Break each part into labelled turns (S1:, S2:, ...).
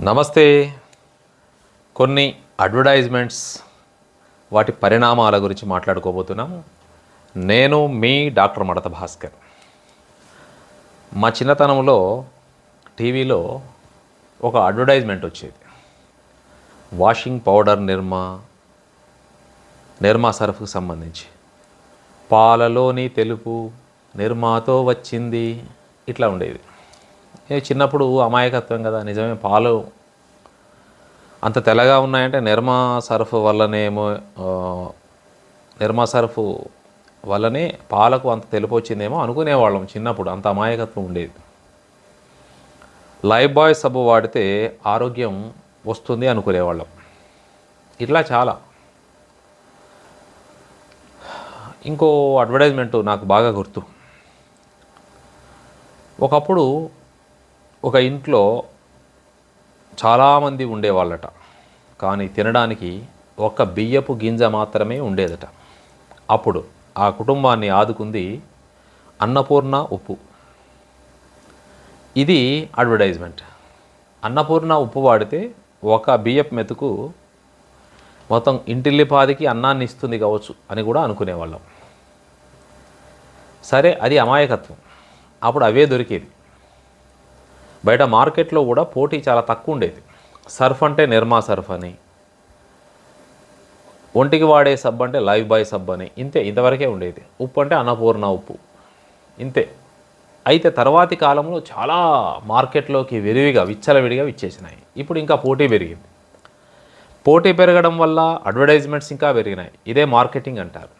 S1: నమస్తే. కొన్ని అడ్వర్టైజ్మెంట్స్ వాటి పరిణామాల గురించి మాట్లాడుకోబోతున్నాము నేను మీ డాక్టర్ మడత భాస్కర్. మా చిన్నతనంలో టీవీలో ఒక అడ్వర్టైజ్మెంట్ వచ్చేది. వాషింగ్ పౌడర్ నిర్మా నిర్మా సర్ఫ్కు సంబంధించి. పాలలోని తెలుపు నిర్మాతో వచ్చింది ఇట్లా ఉండేది. చిన్నప్పుడు అమాయకత్వం కదా నిజమే పాలు అంత తెల్లగా ఉన్నాయంటే నిర్మా సర్ఫ్ వల్లనేమో నిర్మా సర్ఫ్ వల్లనే పాలకు అంత తెలుపు వచ్చిందేమో అనుకునేవాళ్ళం చిన్నప్పుడు అంత అమాయకత్వం ఉండేది. లైఫ్ బాయ్ సబ్బు వాడితే ఆరోగ్యం వస్తుంది అనుకునేవాళ్ళం. ఇట్లా చాలా. ఇంకో అడ్వర్టైజ్మెంట్ నాకు బాగా గుర్తు. ఒకప్పుడు ఒక ఇంట్లో చాలామంది ఉండేవాళ్ళట. కానీ తినడానికి ఒక బియ్యపు గింజ మాత్రమే ఉండేదట. అప్పుడు ఆ కుటుంబాన్ని ఆదుకుంది అన్నపూర్ణ ఉప్పు. ఇది అడ్వర్టైజ్మెంట్. అన్నపూర్ణ ఉప్పు వాడితే ఒక బియ్యపు మెతుకు మొత్తం ఇంటిల్లిపాదికి అన్నాన్ని ఇస్తుంది కావచ్చు అని కూడా అనుకునేవాళ్ళం. సరే అది అమాయకత్వం. అప్పుడు అవే దొరికేది. బయట మార్కెట్లో కూడా పోటీ చాలా తక్కువ ఉండేది. సర్ఫ్ అంటే నిర్మా సర్ఫ్ అని. ఒంటికి వాడే సబ్ అంటే లైవ్ బాయ్ సబ్ అని. ఇంతే ఇంతవరకే ఉండేది. ఉప్పు అంటే అన్నపూర్ణ ఉప్పు. ఇంతే. అయితే తర్వాతి కాలంలో చాలా మార్కెట్లోకి విరివిగా విచ్చలవిడిగా విచ్చేసినాయి. ఇప్పుడు ఇంకా పోటీ పెరిగింది. పోటీ పెరగడం వల్ల అడ్వర్టైజ్మెంట్స్ ఇంకా పెరిగినాయి. ఇదే మార్కెటింగ్ అంటారు.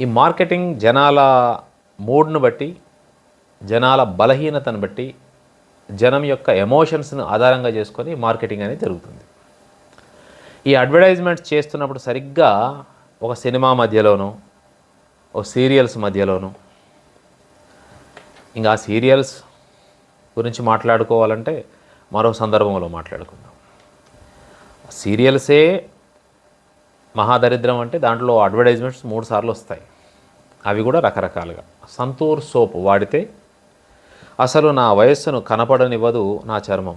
S1: ఈ మార్కెటింగ్ జనాల మూడ్ను బట్టి జనాల బలహీనతను బట్టి జనం యొక్క ఎమోషన్స్ను ఆధారంగా చేసుకొని మార్కెటింగ్ అనేది జరుగుతుంది. ఈ అడ్వర్టైజ్మెంట్స్ చేస్తున్నప్పుడు సరిగ్గా ఒక సినిమా మధ్యలోనో ఒక సీరియల్స్ మధ్యలోనూ ఇంకా ఆ సీరియల్స్ గురించి మాట్లాడుకోవాలంటే మరో సందర్భంలో మాట్లాడుకుందాం. సీరియల్సే మహాదరిద్రం అంటే దాంట్లో అడ్వర్టైజ్మెంట్స్ మూడు సార్లు వస్తాయి. అవి కూడా రకరకాలుగా. సంతూర్ సోప్ వాడితే అసలు నా వయస్సును కనపడనివ్వదు నా చర్మం.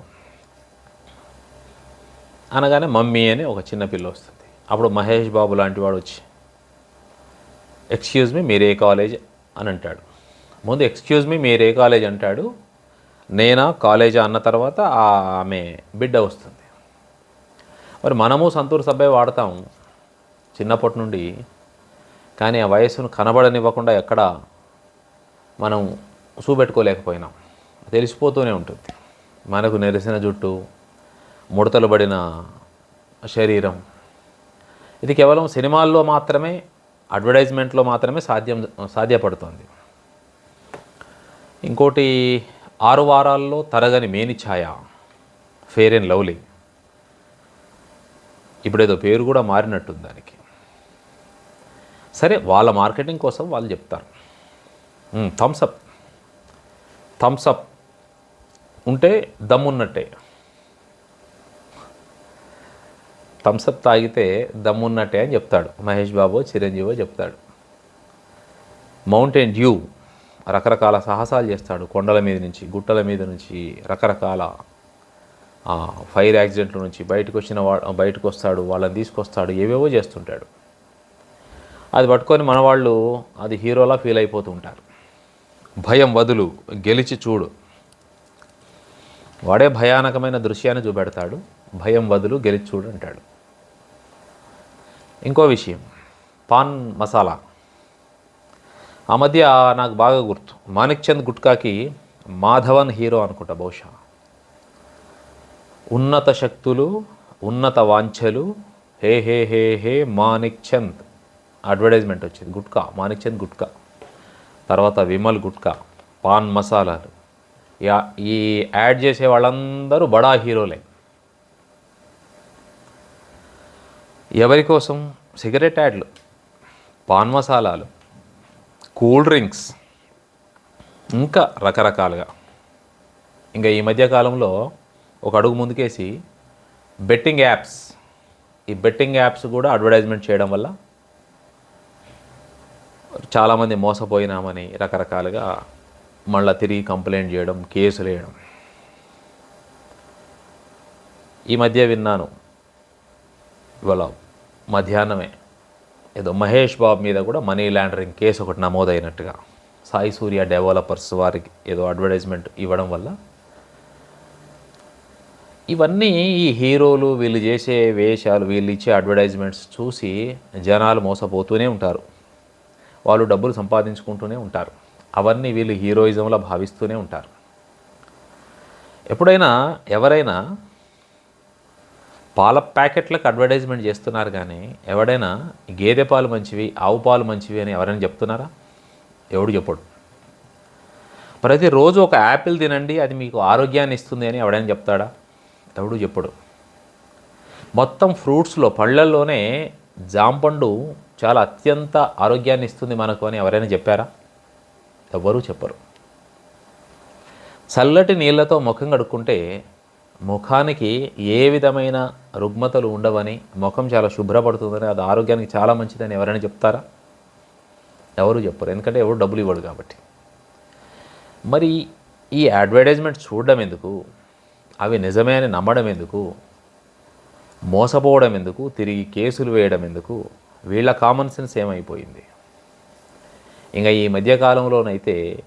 S1: అనగానే మమ్మీ అని ఒక చిన్న పిల్ల వస్తుంది. అప్పుడు మహేష్ బాబు లాంటి వాడు వచ్చి ఎక్స్క్యూజ్ మీ మీరే కాలేజ్? అని అంటాడు. ముందు ఎక్స్క్యూజ్ మీ మీరే కాలేజ్? అంటాడు. నేనా కాలేజా అన్న తర్వాత ఆమె బిడ్డ వస్తుంది. మరి మనము సంతూర్ సబ్బే వాడతాం చిన్నప్పటి నుండి కానీ ఆ వయస్సును కనబడనివ్వకుండా ఎక్కడ మనం చూపెట్టుకోలేకపోయినాం. తెలిసిపోతూనే ఉంటుంది. మనకు నెరిసిన జుట్టు ముడతలు పడిన శరీరం. ఇది కేవలం సినిమాల్లో మాత్రమే అడ్వర్టైజ్మెంట్లో మాత్రమే సాధ్యం సాధ్యపడుతుంది. ఇంకోటి ఆరు వారాల్లో తరగని మేని ఛాయ ఫేర్ అండ్ లవ్లీ. ఇప్పుడేదో పేరు కూడా మారినట్టుంది దానికి. సరే వాళ్ళ మార్కెటింగ్ కోసం వాళ్ళు చెప్తారు. థమ్స్అప్ థమ్సప్ ఉంటే దమ్మున్నట్టే థమ్స్అప్ తాగితే దమ్మున్నట్టే అని చెప్తాడు. మహేష్ బాబు చిరంజీవో చెప్తాడు. మౌంటైన్ డ్యూ రకరకాల సాహసాలు చేస్తాడు కొండల మీద నుంచి గుట్టల మీద నుంచి రకరకాల ఫైర్ యాక్సిడెంట్ల నుంచి బయటకు వచ్చిన వా బయటకు వస్తాడు వాళ్ళని తీసుకొస్తాడు ఏవేవో చేస్తుంటాడు. అది పట్టుకొని మనవాళ్ళు అది హీరోలా ఫీల్ అయిపోతూ ఉంటారు. భయం వదులు గెలిచి చూడు. వాడే భయానకమైన దృశ్యాన్ని చూపెడతాడు. భయం వదులు గెలిచి చూడు అంటాడు. ఇంకో విషయం. పాన్ మసాలా. ఆ మధ్య నాకు బాగా గుర్తు. మాణిక్ చంద్ గుట్కాకి మాధవన్ హీరో అనుకుంటా బహుశా. ఉన్నత శక్తులు ఉన్నత వాంఛలు hey hey hey hey Manik Chand. Advertisement వచ్చింది. గుట్కా మాణిక్ చంద్ గుట్కా. తర్వాత విమల్ గుట్కా పాన్ మసాలాలు. ఈ యాడ్ చేసే వాళ్ళందరూ బడా హీరోలే. ఎవరి కోసం? సిగరెట్ యాడ్లు పాన్ మసాలాలు కూల్ డ్రింక్స్. ఇంకా రకరకాలుగా. ఇంకా ఈ మధ్యకాలంలో ఒక అడుగు ముందుకేసి బెట్టింగ్ యాప్స్. ఈ బెట్టింగ్ యాప్స్ కూడా అడ్వర్టైజ్మెంట్ చేయడం వల్ల చాలామంది మోసపోయినామని రకరకాలుగా మళ్ళీ తిరిగి కంప్లైంట్ చేయడం కేసులు వేయడం. ఈ మధ్య విన్నాను. ఇవాళ మధ్యాహ్నమే. ఏదో మహేష్ బాబు మీద కూడా మనీ లాండరింగ్ కేసు ఒకటి నమోదైనట్టుగా. సాయి సూర్య డెవలపర్స్ వారికి ఏదో అడ్వర్టైజ్మెంట్ ఇవ్వడం వల్ల ఇవన్నీ ఈ హీరోలు వీళ్ళు చేసే వేషాలు వీళ్ళు ఇచ్చే అడ్వర్టైజ్మెంట్స్ చూసి జనాలు మోసపోతూనే ఉంటారు. వాళ్ళు డబ్బులు సంపాదించుకుంటూనే ఉంటారు. అవన్నీ వీళ్ళు హీరోయిజంలో భావిస్తూనే ఉంటారు. ఎప్పుడైనా ఎవరైనా పాల ప్యాకెట్లకు అడ్వర్టైజ్మెంట్ చేస్తున్నారు కానీ ఎవడైనా గేదె పాలు మంచివి ఆవు పాలు మంచివి అని ఎవరైనా చెప్తున్నారా? ఎవడు చెప్పడు. ప్రతిరోజు ఒక యాపిల్ తినండి అది మీకు ఆరోగ్యాన్ని ఇస్తుంది అని ఎవడైనా చెప్తాడా? ఎవడు చెప్పడు. మొత్తం ఫ్రూట్స్లో పళ్ళల్లోనే జాంపండు చాలా అత్యంత ఆరోగ్యాన్ని ఇస్తుంది మనకు అని ఎవరైనా చెప్పారా? ఎవ్వరూ చెప్పరు. చల్లటి నీళ్ళతో ముఖం కడుక్కుంటే ముఖానికి ఏ విధమైన రుగ్మతలు ఉండవని ముఖం చాలా శుభ్రపడుతుందని అది ఆరోగ్యానికి చాలా మంచిదని ఎవరైనా చెప్తారా? ఎవరు చెప్పరు. ఎందుకంటే ఎవరు డబ్బులు ఇవ్వడు కాబట్టి. మరి ఈ అడ్వర్టైజ్మెంట్ చూడడం ఎందుకు? అవి నిజమే అని నమ్మడం ఎందుకు? మోసపోవడం ఎందుకు? తిరిగి కేసులు వేయడం ఎందుకు? వీళ్ళ కామన్ సెన్స్ ఏమైపోయింది? ఇంకా ఈ మధ్యకాలంలోనైతే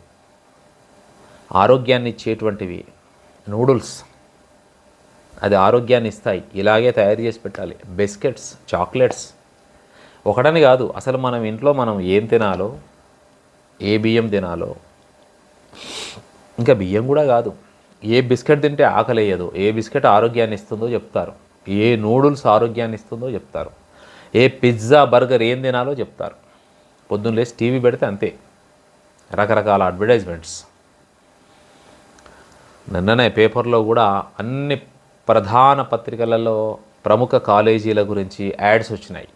S1: ఆరోగ్యాన్ని ఇచ్చేటువంటివి నూడుల్స్ అది ఆరోగ్యాన్ని ఇస్తాయి. ఇలాగే తయారు చేసి పెట్టాలి. బిస్కెట్స్ చాక్లెట్స్ ఒకటని కాదు అసలు మనం ఇంట్లో మనం ఏం తినాలో ఏ బియ్యం తినాలో ఇంకా బియ్యం కూడా కాదు. ఏ బిస్కెట్ తింటే ఆకలేయదు. ఏ బిస్కెట్ ఆరోగ్యాన్ని ఇస్తుందో చెప్తారు. ఏ నూడుల్స్ ఆరోగ్యాన్ని ఇస్తుందో చెప్తారు. ఏ పిజ్జా బర్గర్ ఏం తినాలో చెప్తారు. పొద్దున్న లేచి టీవీ పెడితే అంతే. రకరకాల అడ్వర్టైజ్మెంట్స్. నిన్ననే పేపర్లో కూడా అన్ని ప్రధాన పత్రికలలో ప్రముఖ కాలేజీల గురించి యాడ్స్ వచ్చినాయి.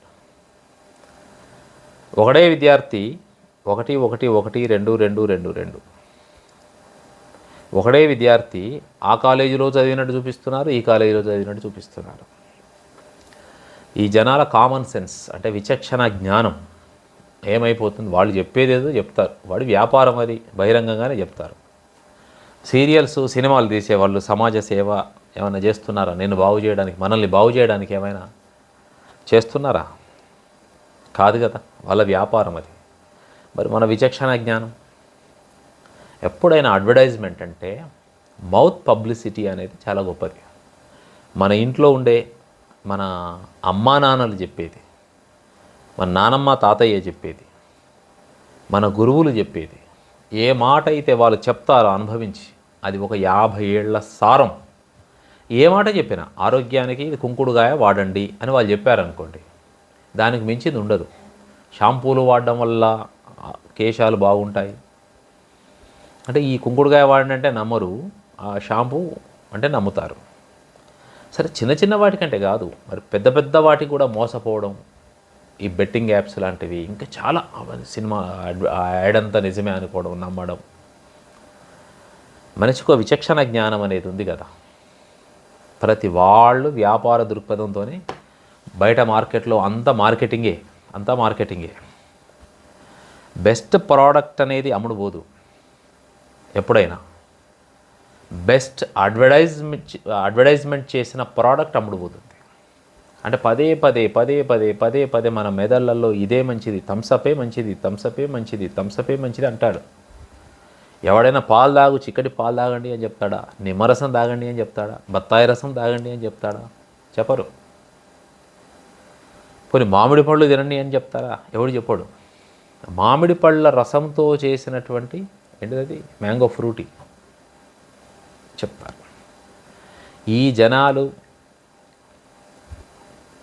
S1: ఒకడే విద్యార్థి ఒకటి ఒకటి ఒకటి రెండు రెండు రెండు రెండు. ఒకడే విద్యార్థి ఆ కాలేజీలో చదివినట్టు చూపిస్తున్నారు ఈ కాలేజీలో చదివినట్టు చూపిస్తున్నారు. ఈ జనాల కామన్ సెన్స్ అంటే విచక్షణ జ్ఞానం ఏమైపోతుంది? వాళ్ళు చెప్పేదేదో చెప్తారు. వాడి వ్యాపారం అది బహిరంగంగానే చెప్తారు. సీరియల్స్ సినిమాలు తీసేవాళ్ళు సమాజ సేవ ఏమైనా చేస్తున్నారా? నేను బాగు చేయడానికి మనల్ని బాగు చేయడానికి ఏమైనా చేస్తున్నారా? కాదు కదా వాళ్ళ వ్యాపారం అది. మరి మన విచక్షణ జ్ఞానం? ఎప్పుడైనా అడ్వర్టైజ్మెంట్ అంటే మౌత్ పబ్లిసిటీ అనేది చాలా గొప్పది. మన ఇంట్లో ఉండే మన అమ్మా నాన్నలు చెప్పేది మన నానమ్మ తాతయ్య చెప్పేది మన గురువులు చెప్పేది ఏ మాట అయితే వాళ్ళు చెప్తారో అనుభవించి అది ఒక యాభై ఏళ్ళ సారం. ఏ మాట చెప్పినా ఆరోగ్యానికి ఇది కుంకుడుగాయ వాడండి అని వాళ్ళు చెప్పారనుకోండి దానికి మించింది ఉండదు. షాంపూలు వాడడం వల్ల కేశాలు బాగుంటాయి. అంటే ఈ కుంకుడుగాయ వాడినంటే నమ్మరు ఆ షాంపూ అంటే నమ్ముతారు. సరే చిన్న చిన్న వాటికంటే కాదు మరి పెద్ద పెద్ద వాటికి కూడా మోసపోవడం ఈ బెట్టింగ్ యాప్స్ లాంటివి ఇంకా చాలా సినిమా యాడ్- అంతా నిజమే అనుకోవడం నమ్మడం. మనిషికి ఒక విచక్షణ జ్ఞానం అనేది ఉంది కదా. ప్రతి వాళ్ళు వ్యాపార దృక్పథంతోనే బయట మార్కెట్లో అంత మార్కెటింగే అంతా మార్కెటింగే. బెస్ట్ ప్రోడక్ట్ అనేది అమ్ముడుపోదు ఎప్పుడైనా. బెస్ట్ అడ్వర్టైజ్మెంట్ అడ్వర్టైజ్మెంట్ చేసిన ప్రోడక్ట్ అమ్ముడు పోతుంది. అంటే పదే పదే పదే పదే పదే పదే మన మెదళ్ళల్లో ఇదే మంచిది థమ్సపే మంచిది థమ్సపే మంచిది థమ్సపే మంచిది అంటాడు. ఎవడైనా పాలు తాగు చిక్కటి పాలు తాగండి అని చెప్తాడా? నిమ్మరసం తాగండి అని చెప్తాడా? బత్తాయి రసం తాగండి అని చెప్తాడా? చెప్పరు. పోనీ మామిడి పళ్ళు తినండి అని చెప్తారా? ఎవడు చెప్పాడు. మామిడి పళ్ళ రసంతో చేసినటువంటి ఏంటిది మ్యాంగో ఫ్రూటీ. చెప్తారు. ఈ జనాలు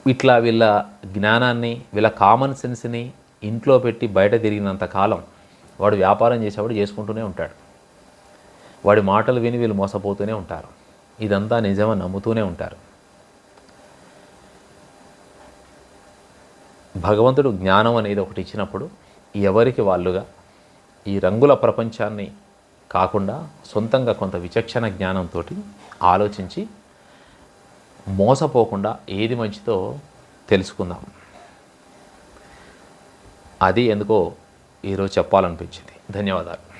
S1: ఇట్లా వీళ్ళ జ్ఞానాన్ని వీళ్ళ కామన్ సెన్స్ని ఇంట్లో పెట్టి బయట తిరిగినంత కాలం వాడు వ్యాపారం చేసేవాడు చేసుకుంటూనే ఉంటాడు. వాడి మాటలు విని వీళ్ళు మోసపోతూనే ఉంటారు. ఇదంతా నిజమని నమ్ముతూనే ఉంటారు. భగవంతుడు జ్ఞానం అనేది ఒకటి ఇచ్చినప్పుడు ఎవరికి వాళ్ళుగా ఈ రంగుల ప్రపంచాన్ని కాకుండా సొంతంగా కొంత విచక్షణ జ్ఞానంతో ఆలోచించి మోసపోకుండా ఏది మంచిదో తెలుసుకుందాం. అది ఎందుకో ఈరోజు చెప్పాలనిపించింది. ధన్యవాదాలు.